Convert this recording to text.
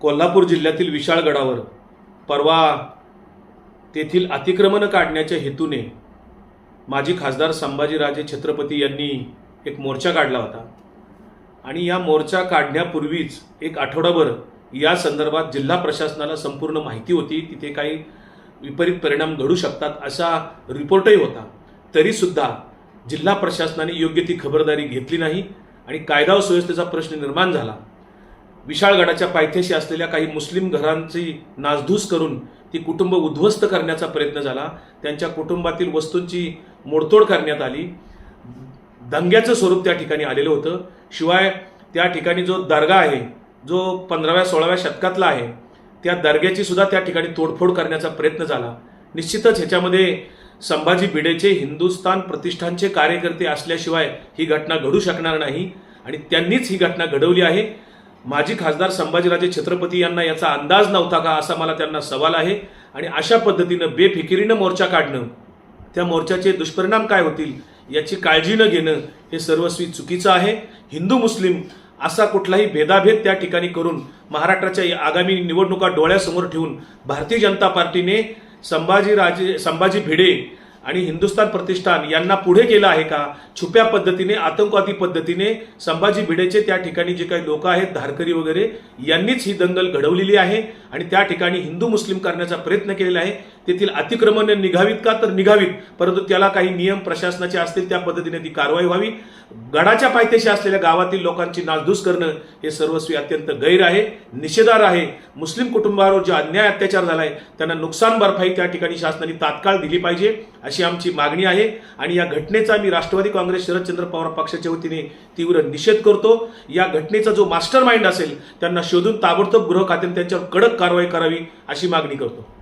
कोल्हापूर जिल्ह्यातील विशाळगडावर परवा तेथील अतिक्रमण काढण्याच्या हेतूने माजी खासदार संभाजीराजे छत्रपती यांनी एक मोर्चा काढला होता. आणि या मोर्चा काढण्यापूर्वीच एक आठवडाभर या संदर्भात जिल्हा प्रशासनाला संपूर्ण माहिती होती. तिथे काही विपरीत परिणाम घडू शकतात असा रिपोर्टही होता. तरीसुद्धा जिल्हा प्रशासनाने योग्य ती खबरदारी घेतली नाही आणि कायदा व सुव्यवस्थेचा प्रश्न निर्माण झाला. विशाळगडाच्या पायथ्याशी असलेल्या काही मुस्लिम घरांची नासधूस करून ती कुटुंब उद्ध्वस्त करण्याचा प्रयत्न झाला. त्यांच्या कुटुंबातील वस्तूंची मोडतोड करण्यात आली. दंग्याचं स्वरूप त्या ठिकाणी आलेलं होतं. शिवाय त्या ठिकाणी जो दर्गा आहे जो पंधराव्या सोळाव्या शतकातला आहे त्या दर्ग्याची सुद्धा त्या ठिकाणी तोडफोड करण्याचा प्रयत्न झाला. निश्चितच ह्याच्यामध्ये संभाजी भिडेचे हिंदुस्थान प्रतिष्ठानचे कार्यकर्ते असल्याशिवाय ही घटना घडू शकणार नाही आणि त्यांनीच ही घटना घडवली आहे. माजी खासदार संभाजीराजे छत्रपती यांना याचा अंदाज नव्हता का असा मला त्यांना सवाल आहे. आणि अशा पद्धतीनं बेफिकिरीनं मोर्चा काढणं त्या मोर्चाचे दुष्परिणाम काय होतील याची काळजी न घेणं हे सर्वस्वी चुकीचं आहे. हिंदू मुस्लिम असा कुठलाही भेदाभेद त्या ठिकाणी करून महाराष्ट्राच्या आगामी निवडणुका डोळ्यासमोर ठेवून भारतीय जनता पार्टीने संभाजीराजे संभाजी भिडे आणि हिंदुस्थान प्रतिष्ठान यांना पुढे केलं आहे का? छुप्या पद्धतीने आतंकवादी पद्धतीने संभाजी भिडेचे त्या ठिकाणी जे काही लोक आहेत धारकरी वगैरे यांनीच ही दंगल घडवलेली आहे. आणि त्या ठिकाणी हिंदू मुस्लिम करण्याचा प्रयत्न केलेला आहे. तेथील अतिक्रमण निघावीत का? तर निघावीत. परंतु त्याला काही नियम प्रशासनाचे असतील त्या पद्धतीने ती कारवाई व्हावी. गडाच्या पायथ्याशी असलेल्या गावातील लोकांची नासधूस करणं हे सर्वस्वी अत्यंत गैर आहे निषेधार आहे. मुस्लिम कुटुंबावर जो अन्याय अत्याचार झालाय त्यांना नुकसान भरपाई त्या ठिकाणी शासनाने तात्काळ दिली पाहिजे अशी आमची मागणी आहे. आणि या घटनेचा मी राष्ट्रवादी काँग्रेस शरदचंद्र पवार पक्षाच्या वतीने तीव्र निषेध करतो. या घटनेचा जो मास्टर माइंड असेल त्यांना शोधून ताबडतोब गृह खात्याने त्यांच्यावर कडक कारवाई करावी अशी मागणी करतो.